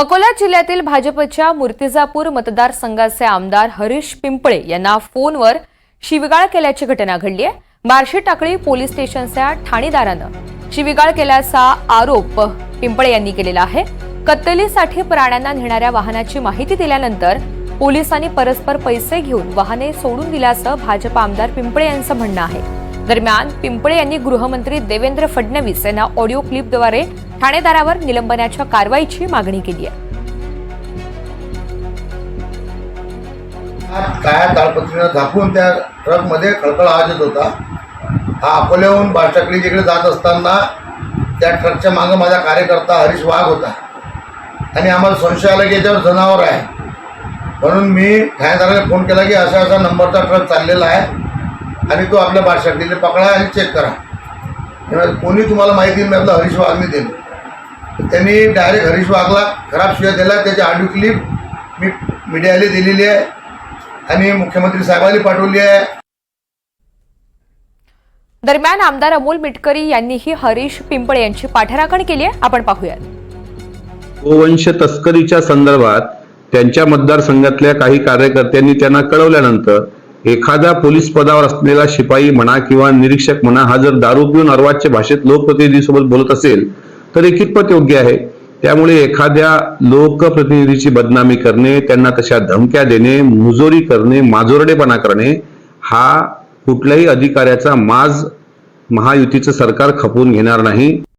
अकोला जिल्ह्यातील भाजपच्या मूर्तिजापूर मतदारसंघाचे आमदार हरीश पिंपळे यांना फोनवर शिविगाळ केल्याची घटना घडली आहे. बार्शी टाकळी पोलीस स्टेशनच्या ठाणेदारानं शिविगाळ केल्याचा आरोप पिंपळे यांनी केलेला आहे. कत्तलीसाठी प्राण्यांना नेणाऱ्या वाहनाची माहिती दिल्यानंतर पोलिसांनी परस्पर पैसे घेऊन वाहने सोडून दिल्याचं भाजप आमदार पिंपळे यांचं म्हणणं आहे. दरम्यान पिंपळे यांनी गृहमंत्री देवेंद्र फडणवीस यांना ऑडिओ क्लिपद्वारे ठाणेदारावर निलंबनाच्या कारवाईची मागणी केली आहे. काळ्या ताळपत्रीनं झाकून त्या ट्रकमध्ये खळखळ आवाज येत होता. हा अकोल्याहून बारशाकडी जिकडे जात असताना त्या ट्रकच्या मागं माझा कार्यकर्ता हरीश वाघ होता. आणि आम्हाला संशय आला की याच्यावर जनावर आहे. म्हणून मी ठाणेदाराला फोन केला की असा असा नंबरचा ट्रक चाललेला आहे आणि तो आपल्या बारशाकडीला पकडा आणि चेक करा. म्हणजे कोणी तुम्हाला माहिती मी आपलं हरीश वाघने दिली त्यांनी डायरेक्ट हरीश वाघला खराब शिवाय दिला त्याची ऑडिओ क्लिप मी मीडियाला दिलेली आहे आणि मुख्यमंत्री साहेबांनी पाठवली आहे. दरम्यान आमदार अमोल मिटकरी यांनीही हरीश पिंपळे यांची पाठराखण केली आहे. आपण पाहूयात. गोवंश तस्करीच्या संदर्भात त्यांच्या मतदारसंघातल्या काही कार्यकर्त्यांनी त्यांना कळवल्यानंतर एखादा पोलीस पदावर असलेला शिपाई म्हणा किंवा निरीक्षक म्हणा हा जर दारू पिऊन अर्वाच्य भाषेत लोकप्रतिनिधीसोबत बोलत असेल तर हे कितपत योग्य आहे? त्यामुळे एखाद्या लोकप्रतिनिधीची बदनामी करणे त्यांना तशा धमक्या देणे मुजोरी करणे माजोरडेपणा करणे हा कुठल्याही अधिकाऱ्याचा माज महायुतीचं सरकार खपवून घेणार नाही.